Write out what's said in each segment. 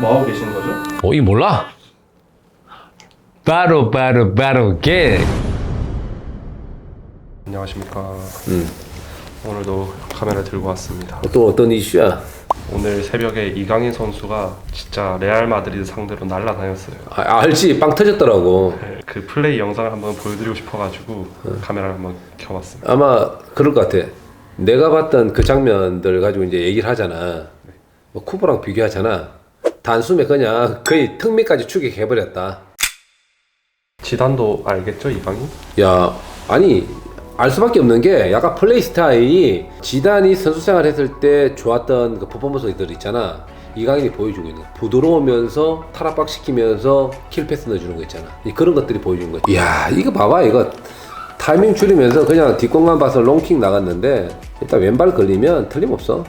뭐 하고 계시는 거죠? 어, 이 몰라? 바로 바로 바로 게. 안녕하십니까. 음. 오늘도 카메라 들고 왔습니다. 또 어떤 이슈야? 오늘 새벽에 이강인 선수가 진짜 레알 마드리드 상대로 날라다녔어요. 아, 알지 빵 터졌더라고. 네, 그 플레이 영상을 한번 보여드리고 싶어가지고 카메라를 한번 켜봤습니다. 아마 그럴 것 같아. 내가 봤던 그 장면들 가지고 이제 얘기를 하잖아. 뭐 쿠보랑 비교하잖아. 단숨에 그냥 거의 턱밑까지 추격해버렸다. 지단도 알겠죠, 이강인? 야, 아니 알 수밖에 없는 게 약간 플레이 스타일이 지단이 선수 생활했을 때 좋았던 그 퍼포먼스들 있잖아. 이강인이 보여주고 있는 거. 부드러우면서 탈압박 시키면서 킬 패스 넣어주는 거 있잖아. 이 그런 것들이 보여주는 거야. 이야 이거 봐봐 이거 타이밍 줄이면서 그냥 뒷공간 봐서 롱킥 나갔는데 일단 왼발 걸리면 틀림없어.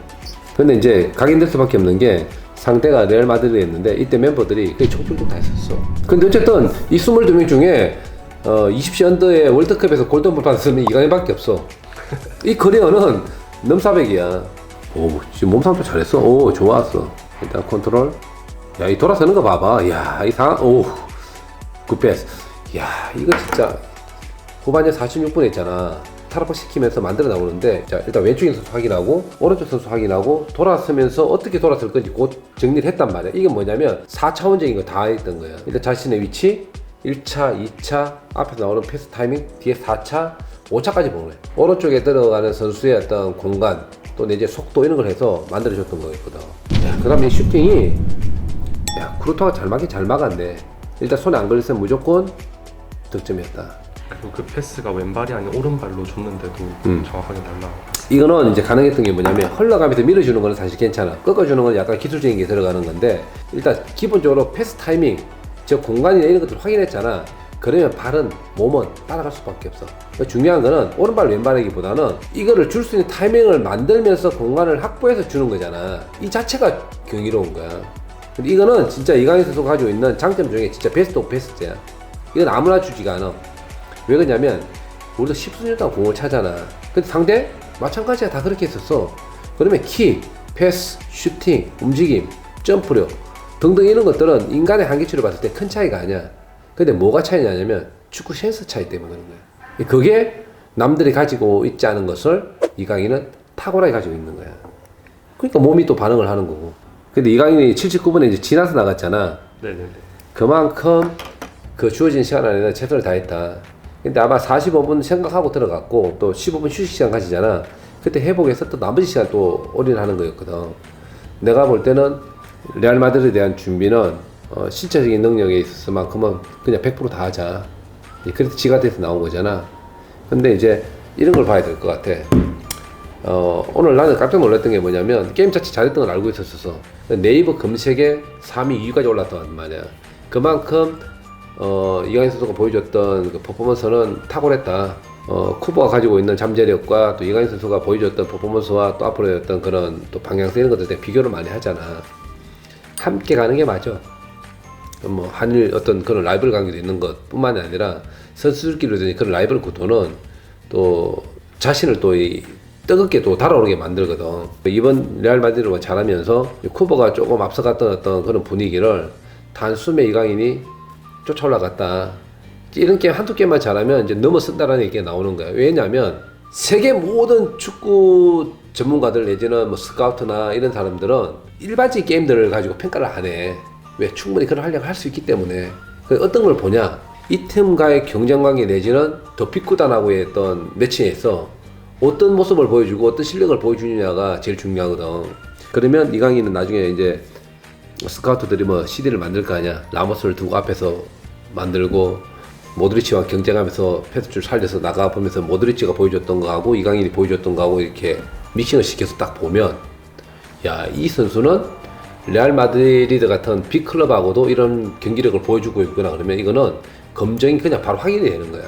근데 이제 각인될 수밖에 없는 게 상대가 레알 마드리드였는데 이때 멤버들이 거의 총출동 다 했었어. 근데 어쨌든 이 22명 중에 어, 20시 언더의 월드컵에서 골든볼 받았으면 이강인밖에 없어. 이 커리어는 넘사백이야. 오, 지금 몸싸움도 잘했어. 오, 좋았어. 일단 컨트롤. 야, 이 돌아서는 거 봐봐. 야, 이 상황, 오, 굿패스. 야, 이거 진짜 후반에 46분에 있잖아. 타락박 시키면서 만들어 나오는데, 자, 일단 왼쪽에 선수 확인하고, 오른쪽 선수 확인하고, 돌아서면서 어떻게 돌아설 건지 곧 정리를 했단 말이야. 이게 뭐냐면, 4차원적인 거 다 했던 거야. 일단 자신의 위치, 1차, 2차, 앞에서 나오는 패스 타이밍, 뒤에 4차, 5차까지 보는 거야. 오른쪽에 들어가는 선수의 어떤 공간, 또 내지 속도 이런 걸 해서 만들어줬던 거였거든. 야, 그 다음에 슈팅이, 야, 쿠르토가 잘 막긴 잘 막았네. 일단 손에 안 걸렸으면 무조건 득점이었다. 그리고 그 패스가 왼발이 아닌 오른발로 줬는데도 음. 정확하게 날라. 이거는 이제 가능했던 게 뭐냐면 흘러가면서 밀어주는 거는 사실 괜찮아. 꺾어주는 건 약간 기술적인 게 들어가는 건데 일단 기본적으로 패스 타이밍, 저 공간이나 이런 것들 확인했잖아. 그러면 발은 몸은 따라갈 수밖에 없어. 그러니까 중요한 거는 오른발 왼발이기보다는 이거를 줄 수 있는 타이밍을 만들면서 공간을 확보해서 주는 거잖아. 이 자체가 경이로운 거야. 근데 이거는 진짜 이강인 선수가 가지고 있는 장점 중에 진짜 베스트 오브 베스트야. 이건 아무나 주지가 않아. 왜 그러냐면 우리도 십수년 동안 공을 차잖아. 근데 상대 마찬가지야 다 그렇게 했었어. 그러면 킥, 패스, 슈팅, 움직임, 점프력 등등 이런 것들은 인간의 한계치로 봤을 때 큰 차이가 아니야. 근데 뭐가 차이냐면 축구 센스 차이 때문에 그런 거야. 그게 남들이 가지고 있지 않은 것을 이강인은 탁월하게 가지고 있는 거야. 그러니까 몸이 또 반응을 하는 거고. 근데 이강인이 79분에 이제 지나서 나갔잖아. 네네네. 그만큼 그 주어진 시간 안에는 최선을 다했다. 근데 아마 45분 생각하고 들어갔고 또 15분 휴식 시간 가지잖아. 그때 회복해서 또 나머지 시간 또 올인하는 거였거든. 내가 볼 때는 레알 마드리드에 대한 준비는 어, 실체적인 능력에 있어서 만큼은 그냥 100%다 하자. 예, 그래서 지가 돼서 나온 거잖아. 근데 이제 이런 걸 봐야 될 것 같아. 어, 오늘 나는 깜짝 놀랐던 게 뭐냐면 게임 자체 잘했던 걸 알고 있었어. 네이버 검색에 3위, 2위까지 올랐단 말이야. 그만큼 어, 이강인 선수가 보여줬던 그 퍼포먼스는 탁월했다. 어, 쿠버가 가지고 있는 잠재력과 또 이강인 선수가 보여줬던 퍼포먼스와 또 앞으로의 어떤 그런 또 방향성 이런 것들 때 비교를 많이 하잖아. 함께 가는 게 맞아. 뭐 한일 어떤 그런 라이벌 관계도 있는 것 뿐만이 아니라 선수들끼리 된 그런 라이벌 구도는 또 자신을 또 이 뜨겁게 또 달아오르게 만들거든. 이번 레알 마드리드가 잘하면서 쿠버가 조금 앞서갔던 어떤 그런 분위기를 단숨에 이강인이 쫓아 올라갔다. 이런 게임 한두 게임만 잘하면 이제 넘어선다라는 얘기가 나오는 거야. 왜냐하면 세계 모든 축구 전문가들 내지는 뭐 스카우트나 이런 사람들은 일반적인 게임들을 가지고 평가를 안 해. 왜 충분히 그걸 하려고 할수 있기 때문에. 그 어떤 걸 보냐? 이 팀과의 경쟁 관계 내지는 더 빅구단하고의 어떤 매치에서 어떤 모습을 보여주고 어떤 실력을 보여주느냐가 제일 중요하거든. 그러면 이강인은 나중에 이제 스카우트들이 뭐 CD를 만들 거 아니야. 라모스를 두고 앞에서 만들고 모드리치와 경쟁하면서 패스줄 살려서 나가 보면서 모드리치가 보여줬던 거하고 이강인이 보여줬던 거하고 이렇게 믹싱을 시켜서 딱 보면 야 이 선수는 레알 마드리드 같은 빅 클럽하고도 이런 경기력을 보여주고 있구나 그러면 이거는 검증이 그냥 바로 확인이 되는 거야.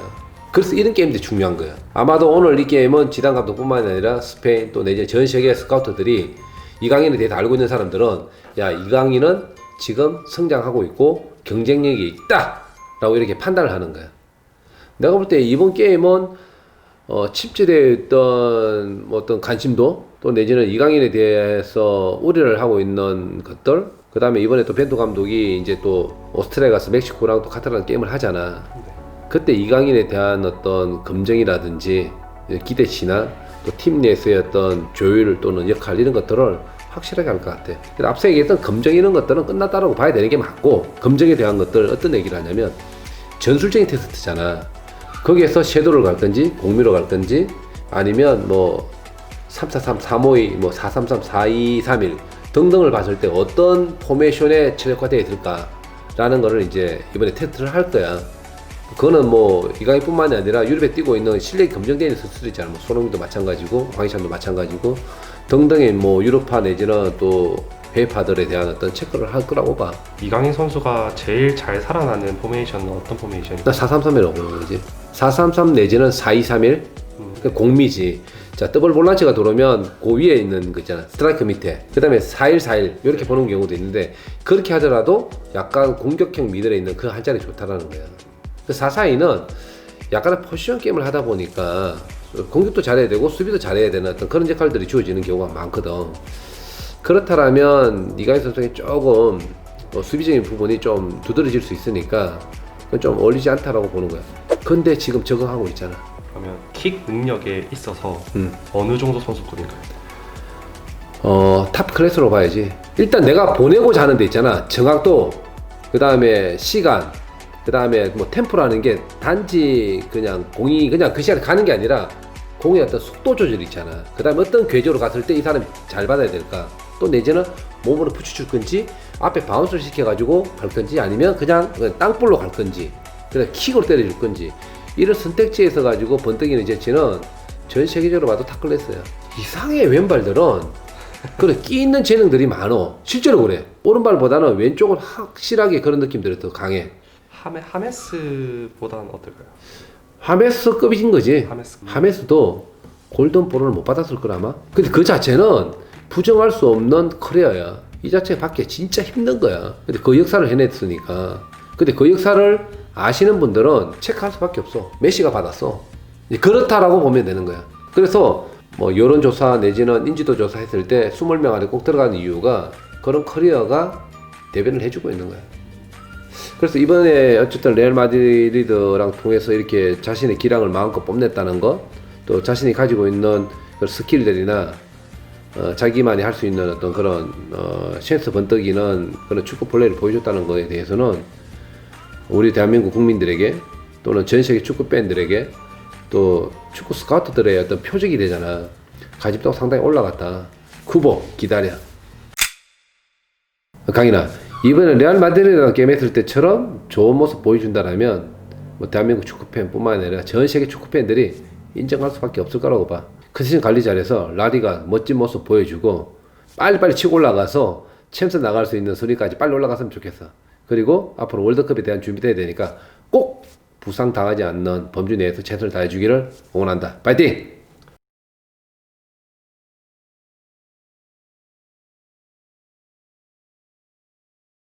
그래서 이런 게임들이 중요한 거야. 아마도 오늘 이 게임은 지단 감독뿐만 아니라 스페인 또 내지 전 세계 스카우터들이 이강인에 대해서 알고 있는 사람들은 야 이강인은 지금 성장하고 있고 경쟁력이 있다 라고 이렇게 판단을 하는 거야. 내가 볼 때 이번 게임은 어, 칩질에 있던 뭐 어떤 관심도 또 내지는 이강인에 대해서 우려를 하고 있는 것들 그 다음에 이번에 또 벤투 감독이 이제 또 오스트리아 가서 멕시코랑 또 카타르랑 게임을 하잖아. 그때 이강인에 대한 어떤 검증이라든지 기대치나 또 팀 내에서의 어떤 조율 또는 역할 이런 것들을 확실하게 할 것 같아. 근데 앞서 얘기했던 검증 이런 것들은 끝났다라고 봐야 되는 게 맞고 검증에 대한 것들 어떤 얘기를 하냐면 전술적인 테스트잖아. 거기에서 섀도를 갈 건지 공미로 갈 건지 아니면 뭐 343, 352, 뭐 433, 4231 등등을 봤을 때 어떤 포메이션에 최적화되어 있을까라는 거를 이제 이번에 테스트를 할 거야. 그거는 뭐 이강인뿐만이 아니라 유럽에 뛰고 있는 실력이 검증되어 있는 선수들 있잖아. 뭐 손흥민도 마찬가지고 황희찬도 마찬가지고 등등의 뭐 유럽파 내지는 또 해외파들에 대한 어떤 체크를 할 거라고 봐. 이강인 선수가 제일 잘 살아나는 포메이션은 어떤 포메이션이에요? 나 433이라고 보는 거지. 433 내지는 4231그 공미지. 자 더블 볼란치가 들어오면 그 위에 있는 거 있잖아 스트라이크 밑에 그 다음에 4141 이렇게 보는 경우도 있는데 그렇게 하더라도 약간 공격형 미들에 있는 그 한 자리 좋다라는 거야 그 442는 약간의 포지션 게임을 하다 보니까 공격도 잘해야 되고 수비도 잘해야 되는 어떤 그런 역할들이 주어지는 경우가 많거든 그렇다면 이가인 선수에게 조금 어, 수비적인 부분이 좀 두드러질 수 있으니까 좀 어울리지 않다라고 보는 거야 근데 지금 적응하고 있잖아 그러면 킥 능력에 있어서 음. 어느 정도 선수급인가요? 어, 탑 클래스로 봐야지. 일단 내가 보내고자 하는 데 있잖아. 정확도, 그 다음에 시간, 그 다음에 뭐 템포라는 게 단지 그냥 공이 그냥 그 시간에 가는 게 아니라 공의 어떤 속도 조절이 있잖아. 그 다음에 어떤 궤적으로 갔을 때 이 사람이 잘 받아야 될까. 또 내지는 몸으로 붙여줄 건지, 앞에 바운스를 시켜가지고 갈 건지, 아니면 그냥, 그냥 땅볼로 갈 건지, 그냥 킥으로 때려줄 건지. 이런 선택지에서 가지고 번뜩이는 제치는 전 세계적으로 봐도 탑 클래스야. 이상의 왼발들은 그래 끼 있는 재능들이 많어 실제로 그래 오른발보다는 왼쪽은 확실하게 그런 느낌들이 더 강해 하메 하메스보다는 어떨까요? 하메스급인 거지. 하메스. 하메스도 골든 볼을 못 받았을 거라마. 근데 그 자체는 부정할 수 없는 커리어야. 이 자체 밖에 진짜 힘든 거야. 근데 그 역사를 해냈으니까. 근데 그 역사를 아시는 분들은 체크할 수밖에 없어. 메시가 받았어. 그렇다라고 보면 되는 거야. 그래서 뭐 여론조사 내지는 인지도 조사 했을 때 20명 안에 꼭 들어가는 이유가 그런 커리어가 대변을 해주고 있는 거야 그래서 이번에 어쨌든 레알 마드리드랑 통해서 이렇게 자신의 기량을 마음껏 뽐냈다는 것, 또 자신이 가지고 있는 그 스킬들이나 어, 자기만이 할 수 있는 어떤 그런 어, 센스 번뜩이는 그런 축구 플레이를 보여줬다는 것에 대해서는 우리 대한민국 국민들에게 또는 전 세계 축구 팬들에게 또 축구 스카우트들의 어떤 표적이 되잖아. 가집도가 상당히 올라갔다. 쿠보 기다려. 강인아 이번에 레알 마드리드랑 게임했을 때처럼 좋은 모습 보여준다라면 뭐 대한민국 축구팬뿐만 아니라 전 세계 축구팬들이 인정할 수밖에 없을 거라고 봐. 컨디션 관리 잘해서 라리가 멋진 모습 보여주고 빨리빨리 치고 올라가서 챔스 나갈 수 있는 순위까지 빨리 올라갔으면 좋겠어. 그리고 앞으로 월드컵에 대한 준비돼야 되니까 꼭 부상 당하지 않는 범주 내에서 최선을 다해주기를 응원한다. 파이팅!